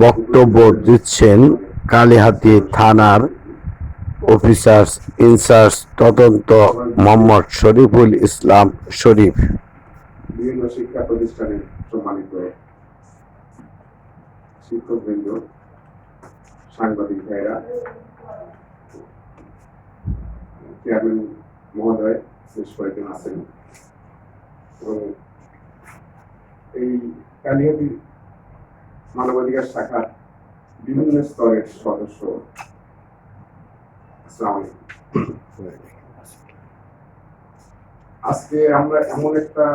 বক্তব্য দিচ্ছেন কালিহাতী থানার অফিসার ইনচার্জ তদন্ত মোহাম্মদ শরীফুল ইসলাম শরীফ। বিভিন্ন শিক্ষা প্রতিষ্ঠানের সম্মানিত শিক্ষকবৃন্দ, সাংবাদিক ভাইরা চেয়ারম্যান মহোদয়, বেশ কয়েকজন আছেন। এই কালিয়াতি মানবাধিকার শাখার বিভিন্ন স্তরের সদস্য। আজকে আমরা এমন একটা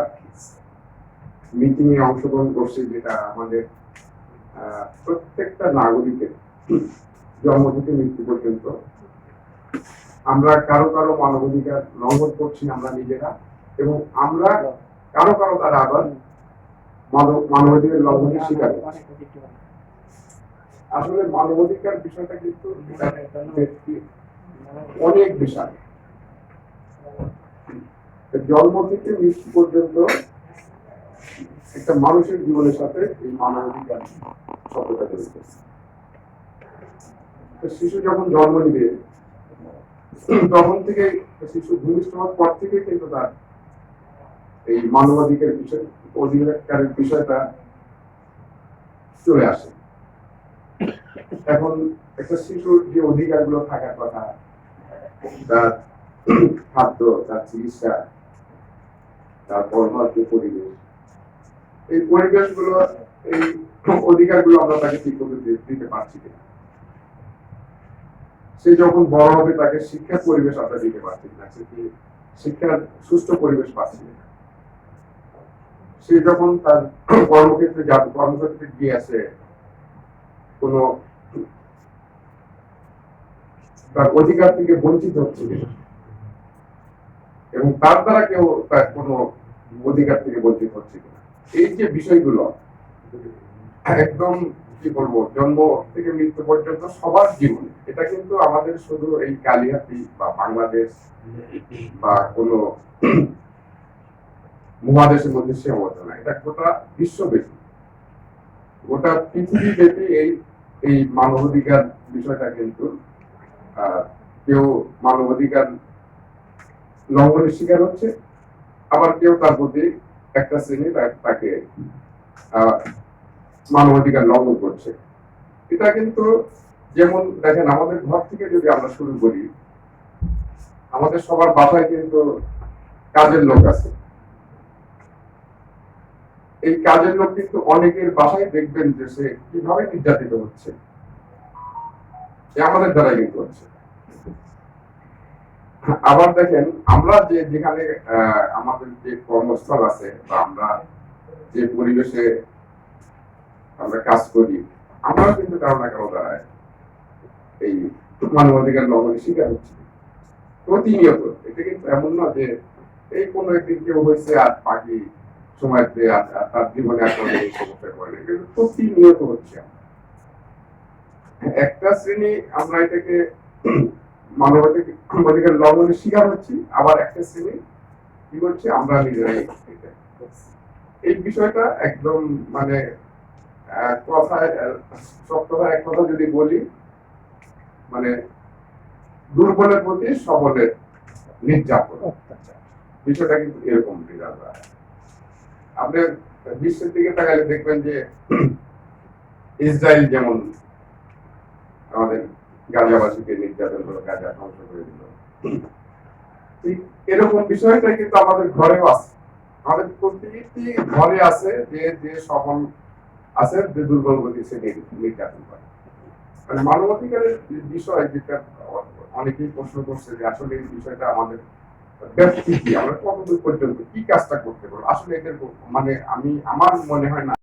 মিটিং এ অংশগ্রহণ করছি যেটা আমাদের প্রত্যেকটা নাগরিকের জন্ম থেকে মৃত্যু পর্যন্ত। আমরা কারও কারও মানবাধিকার লঙ্ঘন করছি আমরা নিজেরা। এবং আমরা কারও কারও দ্বারা আবার মানবাধিকার লঙ্ঘনের শিকার আসলে মানবাধিকার বিষয়টা কিন্তু অনেক বিষয়। জন্ম থেকে মৃত্যু পর্যন্ত একটা মানুষের জীবনের সাথে এই মানবাধিকার শব্দটা জড়িত। শিশু যখন জন্ম নিবে তখন থেকে শিশু ভূমিষ্ঠ হওয়ার পর থেকে কিন্তু তার এই মানবাধিকার বিষয়, অধিকারের বিষয়টা চলে আসে। এখন একটা শিশুর যে অধিকারগুলো থাকার কথা, তার খাদ্য, তার চিকিৎসা, তার পরমার্থ পরিবেশ, এই পরিবেশগুলো, এই অধিকারগুলো আমরা তাকে ঠিক দি- দিতে পারছি কিনা? সে যখন বড় হবে, তাকে শিক্ষার পরিবেশ আমরা দিতে পারছি না শিক্ষার সুস্থ পরিবেশ পাচ্ছি না সে যখন তার কর্মক্ষেত্রে কর্মক্ষেত্রে গিয়ে আসে কোনো তার অধিকার থেকে বঞ্চিত হচ্ছে এবং তার দ্বারা কেউ তার কোনো অধিকার থেকে বঞ্চিত হচ্ছে কিনা? এই যে বিষয়গুলো, একদম কি বলব, জন্ম থেকে মৃত্যু পর্যন্ত সবার জীবনে। এটা কিন্তু আমাদের শুধু এই কালিহাতি বা বাংলাদেশ বা কোনো মহাদেশের মধ্যে সীমাবদ্ধ না এটা গোটা বিশ্বব্যাপী। গোটা পৃথিবী এই এই মানবাধিকার বিষয়টা কিন্তু কেউ মানবাধিকার লঙ্ঘনের শিকার হচ্ছে, আবার কেউ তার প্রতি একটা শ্রেণি তাকে মানবাধিকার লঙ্ঘন করছে। এটা কিন্তু যেমন দেখেন, আমাদের ঘর থেকে যদি আমরা শুরু করি, আমাদের সবার বাসায় কিন্তু কাজের লোক আছে। এই কাজের লোক কিন্তু অনেকের বাসায় দেখবেন যে সে কীভাবে নির্যাতিত হচ্ছে। আমাদের দ্বারাই কিন্তু হচ্ছে। আবার দেখেন, আমরা যে যেখানে আমাদের যে কর্মস্থল আছে বা আমরা যে পরিবেশে আমরা কাজ করি আমরা কিন্তু কারও না কারও দ্বারা এই মানবাধিকার লঙ্ঘনের শিকার হচ্ছি। প্রতিনিয়ত। এটা কিন্তু এমন না যে এই কোনো একদিন কেউ হয়েছে আর বাকি তার জীবনে এই সমস্যা করে কিন্তু প্রতিনিয়ত হচ্ছে একটা শ্রেণি আমরা এটাকে মানবাধিকার মানবাধিকার লঙ্ঘনের শিকার হচ্ছি আবার একটা শ্রেণি কি করছে আমরা নিজেরাই এই বিষয়টা একদম মানে কথায় এক কথা যদি বলি মানে দুর্বলের প্রতি সবলের নির্যাতন। বিষয়টা কিন্তু এরকম বিরাট আপনি বিশ্বের দিকে তাকালে দেখবেন যে ইসরায়েল যেমন আমাদের গাজাবাসীকে নির্যাতন গাজা ধ্বংস করে দিল। এরকম বিষয়টা কিন্তু আমাদের ঘরেও আছে। আমাদের প্রতিটি ঘরে আছে যে যে সফল আছে, যে দুর্বল গতি সে নির্যাতন করে। মানে মানবাধিকারের বিষয় যেটা অনেকেই প্রশ্ন করছে যে আসলে এই বিষয়টা আমাদের ব্যক্তি কি আমরা কতদূর পর্যন্ত কি কাজটা করতে পারব? আসলে এদের মানে আমি, আমার মনে হয় না